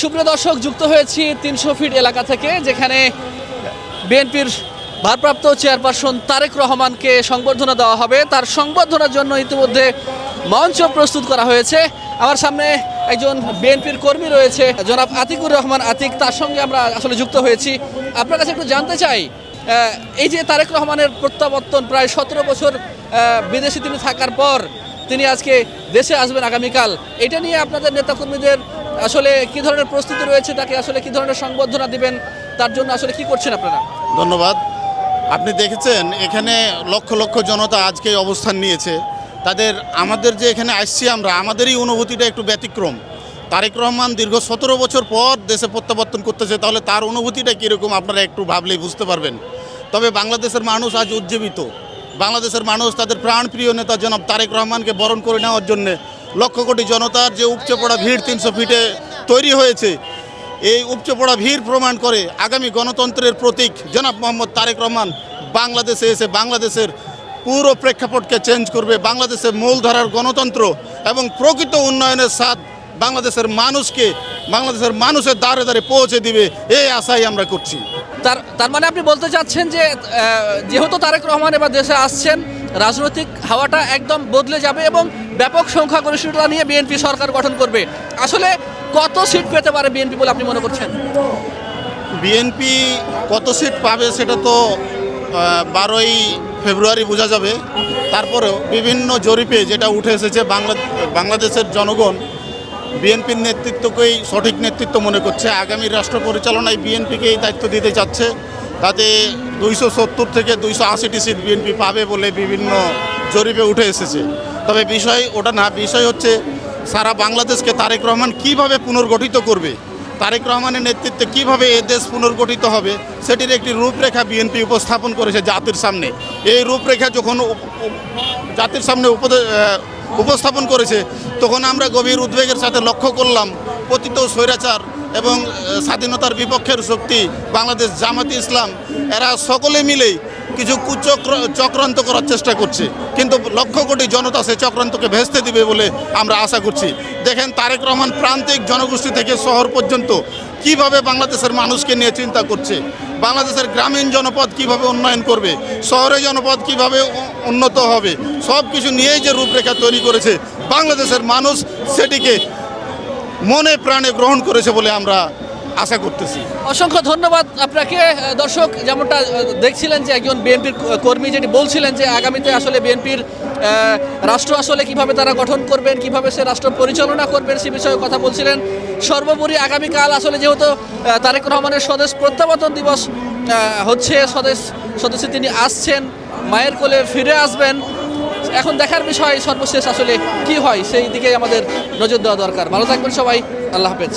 সুপ্রিয় দর্শক, যুক্ত হয়েছি তিনশো ফিট এলাকা থেকে, যেখানে বিএনপির ভারপ্রাপ্ত চেয়ারপারসন তারেক রহমানকে সংবর্ধনা দেওয়া হবে। তার সংবর্ধনার জন্য ইতিমধ্যে মঞ্চ প্রস্তুত করা হয়েছে। আমার সামনে একজন বিএনপির কর্মী রয়েছে, জনাব আতিকুর রহমান আতিক। তার সঙ্গে আমরা আসলে যুক্ত হয়েছি। আপনার কাছে একটু জানতে চাই এই যে তারেক রহমানের প্রত্যাবর্তন প্রায় সতেরো বছর বিদেশে তিনি থাকার পর তিনি আজকে দেশে আসবেন আগামীকাল, এটা নিয়ে আপনাদের নেতাকর্মীদের আসলে কি ধরনের প্রস্তুতি রয়েছে, তাকে আসলে কি ধরনের সংবর্ধনা দিবেন, তার জন্য আসলে কি করছেন আপনারা? ধন্যবাদ। আপনি দেখেছেন, এখানে লক্ষ লক্ষ জনতা আজকে অবস্থান নিয়েছে। তাদের, আমাদের যে এখানে আসছি আমরা, আমাদেরই অনুভূতিটা একটু ব্যতিক্রম। তারেক রহমান দীর্ঘ সতেরো বছর পর দেশে প্রত্যাবর্তন করতেছে, তাহলে তার অনুভূতিটা কীরকম আপনারা একটু ভাবলেই বুঝতে পারবেন। তবে বাংলাদেশের মানুষ আজ উজ্জীবিত। বাংলাদেশের মানুষ তাদের প্রাণপ্রিয় নেতা জনাব তারেক রহমানকে বরণ করে নেওয়ার জন্যে লক্ষ কোটি জনতার যে উপচে পড়া ভিড় তিনশো ফিটে তৈরি হয়েছে, এই উপচে পড়া ভিড় প্রমাণ করে আগামী গণতন্ত্রের প্রতীক জনাব মোহাম্মদ তারেক রহমান বাংলাদেশে এসে বাংলাদেশের পুরো প্রেক্ষাপটকে চেঞ্জ করবে, বাংলাদেশের মূলধারার গণতন্ত্র এবং প্রকৃত উন্নয়নের স্বাদ বাংলাদেশের মানুষকে, বাংলাদেশের মানুষের দ্বারে দ্বারে পৌঁছে দিবে, এই আশাই আমরা করছি। তার তার মানে আপনি বলতে চাচ্ছেন যে যেহেতু তারেক রহমান এবার দেশে আসছেন, রাজনৈতিক হাওয়াটা একদম বদলে যাবে এবং ব্যাপক সংখ্যা সংখ্যাগরিষ্ঠতা নিয়ে বিএনপি সরকার গঠন করবে। আসলে কত সিট পেতে পারে বিএনপি বলে আপনি মনে করছেন? বিএনপি কত সিট পাবে সেটা তো বারোই ফেব্রুয়ারি বোঝা যাবে। তারপরেও বিভিন্ন জরিপে যেটা উঠে এসেছে, বাংলা, বাংলাদেশের জনগণ বিএনপির নেতৃত্বকেই সঠিক নেতৃত্ব মনে করছে। আগামী রাষ্ট্র পরিচালনায় বিএনপিকে এই দায়িত্ব দিতে চাচ্ছে। তাতে দুইশো সত্তর থেকে দুইশো আশিটি সিট বিএনপি পাবে বলে বিভিন্ন জরিপে উঠে এসেছে। তবে বিষয়, ওটা না, বিষয় হচ্ছে সারা বাংলাদেশকে তারেক রহমান কীভাবে পুনর্গঠিত করবে? তারেক রহমানের নেতৃত্বে কীভাবে এ দেশ পুনর্গঠিত হবে? সেটির একটি রূপরেখা বিএনপি উপস্থাপন করেছে জাতির সামনে। এই রূপরেখা যখন জাতির সামনে উপস্থাপন করেছে, তখন আমরা গভীর উদ্বেগের সাথে লক্ষ্য করলাম, পতিত স্বৈরাচার এবং স্বাধীনতার বিপক্ষের শক্তি বাংলাদেশ জামাতি ইসলাম, এরা সকলে মিলেই কিছু কুচক্র, চক্রান্ত করার চেষ্টা করছে। কিন্তু লক্ষ কোটি জনতা সে চক্রান্তকে ভেস্তে দিবে বলে আমরা আশা করছি। দেখেন তারেক রহমান প্রান্তিক জনগোষ্ঠী থেকে শহর পর্যন্ত কীভাবে বাংলাদেশের মানুষকে নিয়ে চিন্তা করছে? বাংলাদেশের গ্রামীণ জনপদ কীভাবে উন্নয়ন করবে? শহরে জনপদ কীভাবে উন্নত হবে? সব কিছু নিয়েই যে রূপরেখা তৈরি করেছে, বাংলাদেশের মানুষ সেটিকে মনে প্রাণে গ্রহণ করেছে বলে আমরা আশা করতেছি। অসংখ্য ধন্যবাদ আপনাকে। দর্শক, যেমনটা দেখছিলেন যে একজন বিএনপির কর্মী যেটি বলছিলেন যে আগামীতে আসলে বিএনপির রাষ্ট্র আসলে কীভাবে তারা গঠন করবেন, কীভাবে সে রাষ্ট্র পরিচালনা করবেন সে বিষয়ে কথা বলছিলেন। সর্বোপরি আগামীকাল আসলে যেহেতু তারেক রহমানের স্বদেশ প্রত্যাবর্তন দিবস হচ্ছে স্বদেশ, স্বদেশে তিনি আসছেন, মায়ের কোলে ফিরে আসবেন। এখন দেখার বিষয় সর্বশেষ আসলে কি হয়, সেই দিকে আমাদের নজর দেওয়া দরকার। ভালো থাকবেন সবাই, আল্লাহ হাফেজ।